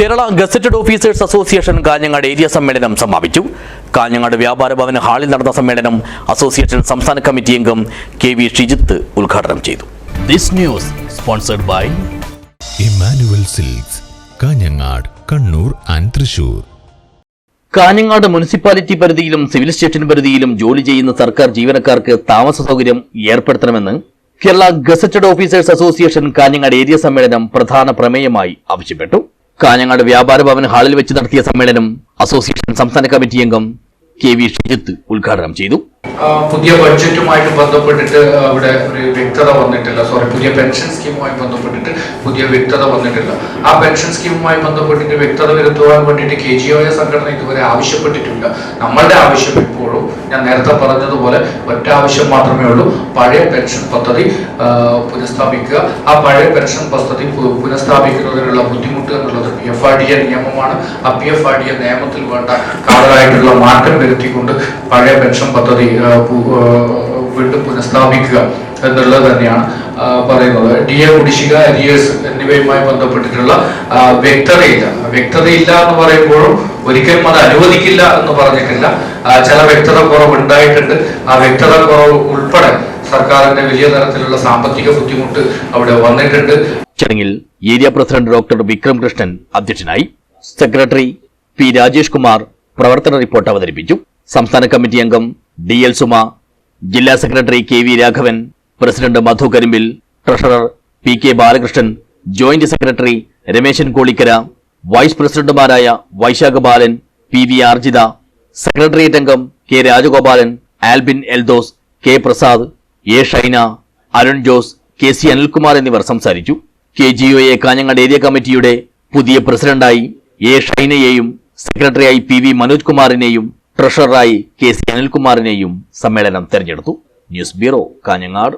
Kerala gazetted officers association Kanhangad area സമ്മേളനം സമാപിച്ചു. കാഞ്ഞങ്ങാട് വ്യാപാര ഭവന ഹാളിൽ നടന്ന സമ്മേളനം അസോസിയേഷൻ സംസ്ഥാന കമ്മിറ്റി അംഗം കെ വി ഷിജിത്ത് ഉദ്ഘാടനം ചെയ്തു. This news sponsored by Emmanuel silks Kanhangad Kannur and Thrissur. Kanhangad municipality പരിധിയിലും civil station പരിധിയിലും ജോലി ചെയ്യുന്ന സർക്കാർ ജീവനക്കാർക്ക് താമസ സൗകര്യം ഏർപ്പെടുത്തണമെന്ന് Kerala gazetted officers association Kanhangad area സമ്മേളനം പ്രധാന പ്രമേയമായി ആവശ്യപ്പെട്ടു. കാഞ്ഞങ്ങാട് വ്യാപാര ഭവൻ ഹാളിൽ വെച്ച് നടത്തിയ സമ്മേളനം അസോസിയേഷൻ സംസ്ഥാന കമ്മിറ്റി അംഗം കെ വി ഷിജിത്ത് ഉദ്ഘാടനം ചെയ്തു. പുതിയ ബഡ്ജറ്റുമായിട്ട് ബന്ധപ്പെട്ടിട്ട് അവിടെ ഒരു വ്യക്തത വന്നിട്ടില്ല. സോറി പുതിയ പെൻഷൻ സ്കീമുമായി ബന്ധപ്പെട്ടിട്ട് പുതിയ വ്യക്തത വന്നിട്ടില്ല. ആ പെൻഷൻ സ്കീമുമായി ബന്ധപ്പെട്ടിട്ട് വ്യക്തത വരുത്തുവാൻ വേണ്ടിയിട്ട് കെ ജി ഒ എ സംഘടന ഇതുവരെ ആവശ്യപ്പെട്ടിട്ടില്ല. നമ്മളുടെ ആവശ്യം ഇപ്പോഴും ഞാൻ നേരത്തെ പറഞ്ഞതുപോലെ ഒറ്റ ആവശ്യം മാത്രമേ ഉള്ളൂ. പഴയ പെൻഷൻ പദ്ധതി പുനഃസ്ഥാപിക്കുക. ആ പഴയ പെൻഷൻ പദ്ധതി പുനഃസ്ഥാപിക്കുന്നതിനുള്ള ബുദ്ധിമുട്ട് എന്നുള്ളത് P F R D A നിയമമാണ്. ആ P F R D A നിയമത്തിൽ വേണ്ട കാതലായിട്ടുള്ള മാറ്റം വരുത്തിക്കൊണ്ട് പഴയ പെൻഷൻ പദ്ധതി വീണ്ടും പുനഃസ്ഥാപിക്കുക എന്നുള്ളത് തന്നെയാണ് പറയുന്നത്. ഡി എ കുടിശ്ശിക അരിയേഴ്സ് എന്നിവയുമായി ബന്ധപ്പെട്ടിട്ടുള്ള വ്യക്തതയില്ല. വ്യക്തതയില്ല എന്ന് പറയുമ്പോഴും ഒരിക്കലും അത് അനുവദിക്കില്ല എന്ന് പറഞ്ഞിട്ടില്ല. ചില വ്യക്തത കുറവ് ഉണ്ടായിട്ടുണ്ട് ആ വ്യക്തത കുറവ് ഉൾപ്പെടെ സർക്കാരിന്റെ വലിയ തരത്തിലുള്ള സാമ്പത്തിക ബുദ്ധിമുട്ട് അവിടെ വന്നിട്ടുണ്ട്. ചടങ്ങിൽ area president doctor Vikram Krishnan അധ്യക്ഷനായി സെക്രട്ടറി പി രാജേഷ് കുമാർ പ്രവർത്തന റിപ്പോർട്ട് അവതരിപ്പിച്ചു. സംസ്ഥാന കമ്മിറ്റി അംഗം ഡി എൽ സുമ ജില്ലാ secretary K V Raghavan president Madhu Karimbil treasurer P K Balakrishnan joint secretary Rameshan Kolikkara vice പ്രസിഡന്റുമാരായ Vaishakha Balan P V Arjitha secretariat അംഗം K Rajagopalan Albin Eldose K Prasad A Shaina Arun Jose K C Anilkumar എന്നിവർ സംസാരിച്ചു. K G O A Kanhangad area കമ്മിറ്റിയുടെ പുതിയ പ്രസിഡന്റായി A ഷൈനയെയും സെക്രട്ടറിയായി P V Manoj കുമാറിനെയും ട്രഷററായി കെ സി അനിൽകുമാറിനെയും സമ്മേളനം തെരഞ്ഞെടുത്തു. News bureau Kanhangad.